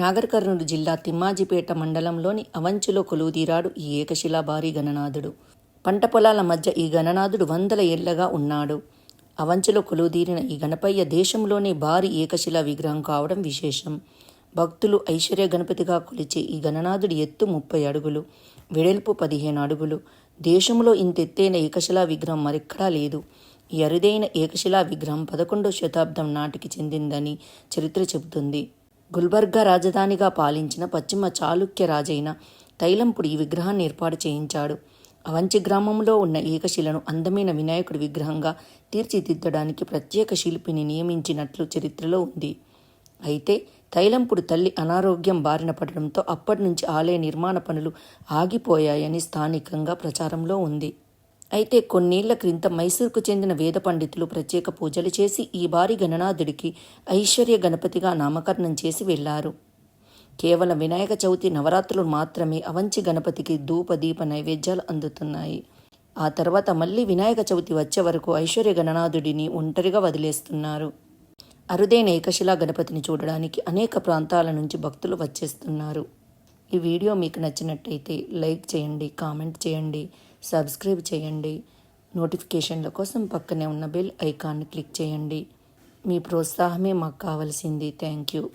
నాగర్ కర్నూలు జిల్లా తిమ్మాజిపేట మండలంలోని అవంచిలో కొలువుదీరాడు ఈ ఏకశిలా భారీ గణనాథుడు. పంట పొలాల మధ్య ఈ గణనాథుడు వందల ఏళ్ళగా ఉన్నాడు. అవంచిలో కొలువుదీరిన ఈ గణపయ్య దేశంలోనే భారీ ఏకశిలా విగ్రహం కావడం విశేషం. భక్తులు ఐశ్వర్య గణపతిగా కొలిచే ఈ గణనాథుడి ఎత్తు ముప్పై అడుగులు వెడల్పు పదిహేను అడుగులు. దేశంలో ఇంత ఎత్తైన ఏకశిలా విగ్రహం మరెక్కడా లేదు. ఈ అరుదైన ఏకశిలా విగ్రహం పదకొండవ శతాబ్దం నాటికి చెందిందని చరిత్ర చెబుతుంది. గుల్బర్గా రాజధానిగా పాలించిన పశ్చిమ చాళుక్య రాజైన తైలంపుడు ఈ విగ్రహాన్ని ఏర్పాటు చేయించాడు. అవంచి గ్రామంలో ఉన్న ఏకశిలను అందమైన వినాయకుడి విగ్రహంగా తీర్చిదిద్దడానికి ప్రత్యేక శిల్పిని నియమించినట్లు చరిత్రలో ఉంది. అయితే తైలంపుడు తల్లి అనారోగ్యం బారిన పడడంతో అప్పటి నుంచి ఆలయ నిర్మాణ పనులు ఆగిపోయాయని స్థానికంగా ప్రచారంలో ఉంది. అయితే కొన్నేళ్ళ క్రింద మైసూర్కు చెందిన వేద పండితులు ప్రత్యేక పూజలు చేసి ఈ భారీ గణనాథుడికి ఐశ్వర్య గణపతిగా నామకరణం చేసి వెళ్ళారు కేవలం వినాయక చవితి నవరాత్రులు మాత్రమే అవంచి గణపతికి ధూప దీప నైవేద్యాలు అందుతున్నాయి. ఆ తర్వాత మళ్ళీ వినాయక చవితి వచ్చే వరకు ఐశ్వర్య గణనాథుడిని ఒంటరిగా వదిలేస్తున్నారు. అరుదైన ఏకశిలా గణపతిని చూడడానికి అనేక ప్రాంతాల నుంచి భక్తులు వచ్చేస్తున్నారు. ఈ వీడియో మీకు నచ్చినట్టయితే లైక్ చేయండి కామెంట్ చేయండి. సబ్స్క్రైబ్ చేయండి. నోటిఫికేషన్ల కోసం పక్కనే ఉన్న బెల్ ఐకాన్ని క్లిక్ చేయండి. మీ ప్రోత్సాహమే మాకు కావాల్సింది. Thank you.